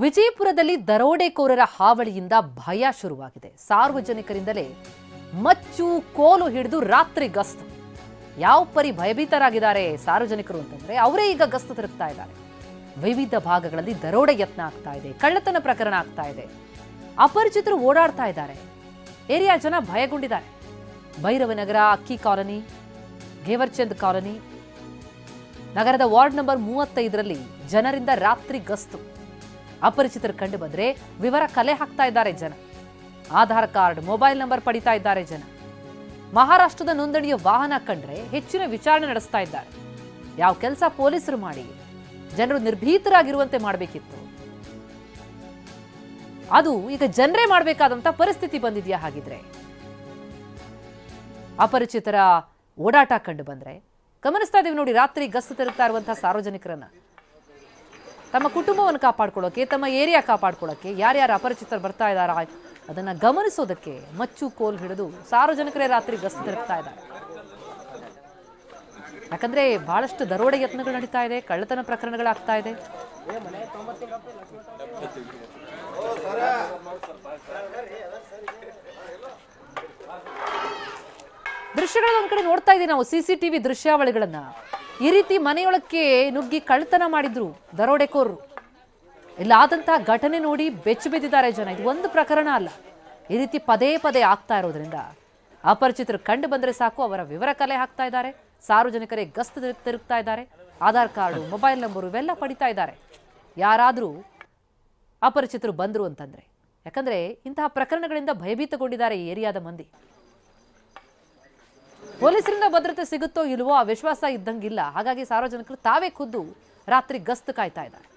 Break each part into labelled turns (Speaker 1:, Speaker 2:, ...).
Speaker 1: ವಿಜಯಪುರದಲ್ಲಿ ದರೋಡೆಕೋರರ ಹಾವಳಿಯಿಂದ ಭಯ ಶುರುವಾಗಿದೆ. ಸಾರ್ವಜನಿಕರಿಂದಲೇ ಮಚ್ಚು, ಕೋಲು ಹಿಡಿದು ರಾತ್ರಿ ಗಸ್ತು. ಯಾವ ಪರಿ ಭಯಭೀತರಾಗಿದ್ದಾರೆ ಸಾರ್ವಜನಿಕರು ಅಂತಂದ್ರೆ ಅವರೇ ಈಗ ಗಸ್ತು ತಿರುಗ್ತಾ ಇದ್ದಾರೆ. ವಿವಿಧ ಭಾಗಗಳಲ್ಲಿ ದರೋಡೆ ಯತ್ನ ಆಗ್ತಾ ಇದೆ, ಕಳ್ಳತನ ಪ್ರಕರಣ ಆಗ್ತಾ ಇದೆ. ಅಪರಿಚಿತರು ಓಡಾಡ್ತಾ ಇದ್ದಾರೆ. ಏರಿಯಾ ಜನ ಭಯಗೊಂಡಿದ್ದಾರೆ. ಭೈರವನಗರ, ಅಕ್ಕಿ ಕಾಲನಿ, ಘೇವರ್ಚಂದ್ ಕಾಲನಿ, ನಗರದ ವಾರ್ಡ್ ನಂಬರ್ ಮೂವತ್ತೈದರಲ್ಲಿ ಜನರಿಂದ ರಾತ್ರಿ ಗಸ್ತು. ಅಪರಿಚಿತರು ಕಂಡು ಬಂದ್ರೆ ವಿವರ ಕಲೆ ಹಾಕ್ತಾ ಇದ್ದಾರೆ ಜನ. ಆಧಾರ್ ಕಾರ್ಡ್, ಮೊಬೈಲ್ ನಂಬರ್ ಪಡಿತಾ ಇದ್ದಾರೆ ಜನ. ಮಹಾರಾಷ್ಟ್ರದ ನೋಂದಣಿಯ ವಾಹನ ಕಂಡ್ರೆ ಹೆಚ್ಚಿನ ವಿಚಾರಣೆ ನಡೆಸ್ತಾ ಇದ್ದಾರೆ. ಯಾವ ಕೆಲಸ ಪೊಲೀಸರು ಮಾಡಿ, ಜನರು ನಿರ್ಭೀತರಾಗಿರುವಂತೆ ಮಾಡಬೇಕಿತ್ತು. ಅದು ಈಗ ಜನರೇ ಮಾಡಬೇಕಾದಂತ ಪರಿಸ್ಥಿತಿ ಬಂದಿದೆಯಾ ಹಾಗಿದ್ರೆ? ಅಪರಿಚಿತರ ಓಡಾಟ ಕಂಡು ಬಂದ್ರೆ, ಗಮನಿಸ್ತಾ ಇದೀವಿ ನೋಡಿ, ರಾತ್ರಿ ಗಸ್ತು ತರುತ್ತಾ ಇರುವಂತಹ ಸಾರ್ವಜನಿಕರನ್ನ. ತಮ್ಮ ಕುಟುಂಬವನ್ನು ಕಾಪಾಡ್ಕೊಳ್ಳೋಕೆ, ತಮ್ಮ ಏರಿಯಾ ಕಾಪಾಡ್ಕೊಳ್ಳೋಕೆ ಯಾರ್ಯಾರು ಅಪರಿಚಿತರು ಬರ್ತಾ ಇದ್ದಾರಾ ಅದನ್ನು ಗಮನಿಸೋದಕ್ಕೆ ಮಚ್ಚು ಕೋಲ್ ಹಿಡಿದು ಸಾರ್ವಜನಿಕರೇ ರಾತ್ರಿ ಗಸ್ತು ತಿರುಗ್ತಾ ಇದ್ದಾರೆ. ಯಾಕಂದ್ರೆ ಬಹಳಷ್ಟು ದರೋಡೆ ಯತ್ನಗಳು ನಡೀತಾ ಇದೆ, ಕಳ್ಳತನ ಪ್ರಕರಣಗಳಾಗ್ತಾ ಇದೆ. ದೃಶ್ಯಗಳನ್ನ ಒಂದ್ ಕಡೆ ನೋಡ್ತಾ ಇದೀವಿ ನಾವು ಸಿಸಿಟಿವಿ ದೃಶ್ಯಾವಳಿಗಳನ್ನ. ಈ ರೀತಿ ಮನೆಯೊಳಕ್ಕೆ ನುಗ್ಗಿ ಕಳ್ತನ ಮಾಡಿದ್ರು ದರೋಡೆಕೋರರು. ಇಲ್ಲಾದಂತಹ ಘಟನೆ ನೋಡಿ ಬೆಚ್ಚಿ ಬಿದ್ದಿದ್ದಾರೆ ಜನ. ಇದು ಒಂದು ಪ್ರಕರಣ ಅಲ್ಲ. ಈ ರೀತಿ ಪದೇ ಪದೇ ಆಗ್ತಾ ಇರೋದ್ರಿಂದ ಅಪರಿಚಿತರು ಕಂಡು ಬಂದರೆ ಸಾಕು, ಅವರ ವಿವರ ಕಲೆ ಹಾಕ್ತಾ ಇದ್ದಾರೆ. ಸಾರ್ವಜನಿಕರೇ ಗಸ್ತು ತಿರುಗ್ತಾ ಇದ್ದಾರೆ. ಆಧಾರ್ ಕಾರ್ಡು, ಮೊಬೈಲ್ ನಂಬರು ಇವೆಲ್ಲ ಪಡಿತಾ ಇದ್ದಾರೆ. ಯಾರಾದರೂ ಅಪರಿಚಿತರು ಬಂದರು ಅಂತಂದರೆ, ಯಾಕಂದರೆ ಇಂತಹ ಪ್ರಕರಣಗಳಿಂದ ಭಯಭೀತಗೊಂಡಿದ್ದಾರೆ ಈ ಏರಿಯಾದ ಮಂದಿ. ಪೊಲೀಸರಿಂದ ಭದ್ರತೆ ಸಿಗುತ್ತೋ ಇಲ್ವೋ ಆ ವಿಶ್ವಾಸ ಇದ್ದಂಗಿಲ್ಲ. ಹಾಗಾಗಿ ಸಾರ್ವಜನಿಕರು ತಾವೇ ಖುದ್ದು ರಾತ್ರಿ ಗಸ್ತು ಕಾಯ್ತಾ ಇದ್ದಾರೆ.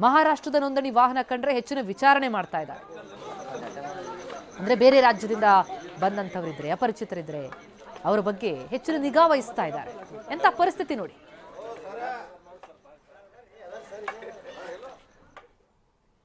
Speaker 1: ಮಹಾರಾಷ್ಟ್ರದ ನೋಂದಣಿ ವಾಹನ ಕಂಡ್ರೆ ಹೆಚ್ಚಿನ ವಿಚಾರಣೆ ಮಾಡ್ತಾ ಇದ್ದಾರೆ. ಅಂದ್ರೆ ಬೇರೆ ರಾಜ್ಯದಿಂದ ಬಂದಂತವರಿದ್ರೆ ಅಪರಿಚಿತರಿದ್ರೆ, ಅವರ ಬಗ್ಗೆ ಹೆಚ್ಚಿನ ನಿಗಾ ವಹಿಸ್ತಾ ಇದ್ದಾರೆ. ಎಂತ ಪರಿಸ್ಥಿತಿ ನೋಡಿ.